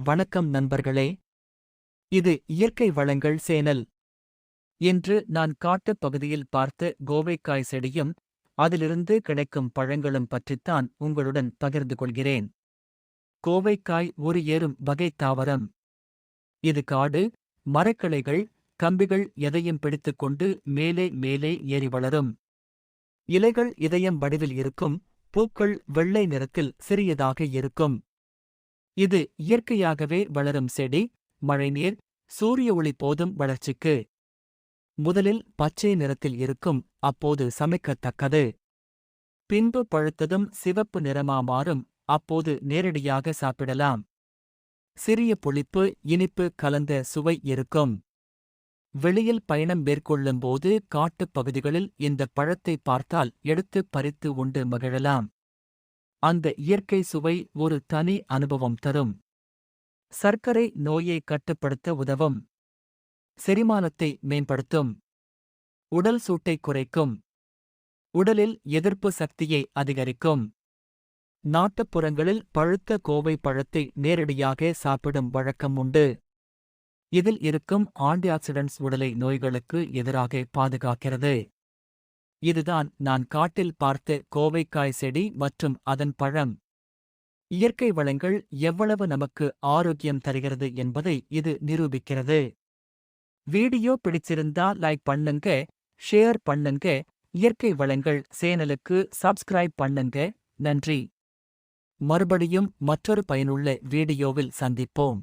வணக்கம் நண்பர்களே. இது இயற்கை வளங்கள் சேனல். இன்று நான் காட்டுப் பகுதியில் பார்த்த கோவைக்காய் செடியும் அதிலிருந்து கிடைக்கும் பழங்களும் பற்றித்தான் உங்களுடன் பகிர்ந்து கொள்கிறேன். கோவைக்காய் ஒரு ஏறும் வகை தாவரம். இது காடு மரக்கிளைகள் கம்பிகள் எதையும் பிடித்துக்கொண்டு மேலே மேலே ஏறி வளரும். இலைகள் இதயம் வடிவில் இருக்கும் பூக்கள் வெள்ளை நிறத்தில் சிறியதாக இருக்கும். இது இயற்கையாகவே வளரும் செடி மழைநீர் சூரிய ஒளி போதும் வளர்ச்சிக்கு. முதலில் பச்சை நிறத்தில் இருக்கும் அப்போது சமைக்கத்தக்கது. பின்பு பழுத்ததும் சிவப்பு நிறமா மாறும் அப்போது நேரடியாக சாப்பிடலாம். சிறிய புளிப்பு இனிப்பு கலந்த சுவை இருக்கும். வெளியில் பயணம் மேற்கொள்ளும்போது காட்டுப் பகுதிகளில் இந்த பழத்தை பார்த்தால் எடுத்து பறித்து உண்டு மகிழலாம். அந்த இயற்கை சுவை ஒரு தனி அனுபவம் தரும். சர்க்கரை நோயை கட்டுப்படுத்த உதவும். செரிமானத்தை மேம்படுத்தும். உடல் சூட்டை குறைக்கும். உடலில் எதிர்ப்பு சக்தியை அதிகரிக்கும். நாட்டுப்புறங்களில் பழுத்த கோவை பழத்தை நேரடியாக சாப்பிடும் வழக்கம் உண்டு. இதில் இருக்கும் ஆன்டிஆக்சிடென்ட்ஸ் உடலை நோய்களுக்கு எதிராக பாதுகாக்கிறது. இதுதான் நான் காட்டில் பார்த்த கோவைக்காய் செடி மற்றும் அதன் பழம். இயற்கை வளங்கள் எவ்வளவு நமக்கு ஆரோக்கியம் தருகிறது என்பதை இது நிரூபிக்கிறது. வீடியோ பிடிச்சிருந்தா லைக் பண்ணுங்க ஷேர் பண்ணுங்க இயற்கை வளங்கள் சேனலுக்கு சப்ஸ்கிரைப் பண்ணுங்க நன்றி. மறுபடியும் மற்றொரு பயனுள்ள வீடியோவில் சந்திப்போம்.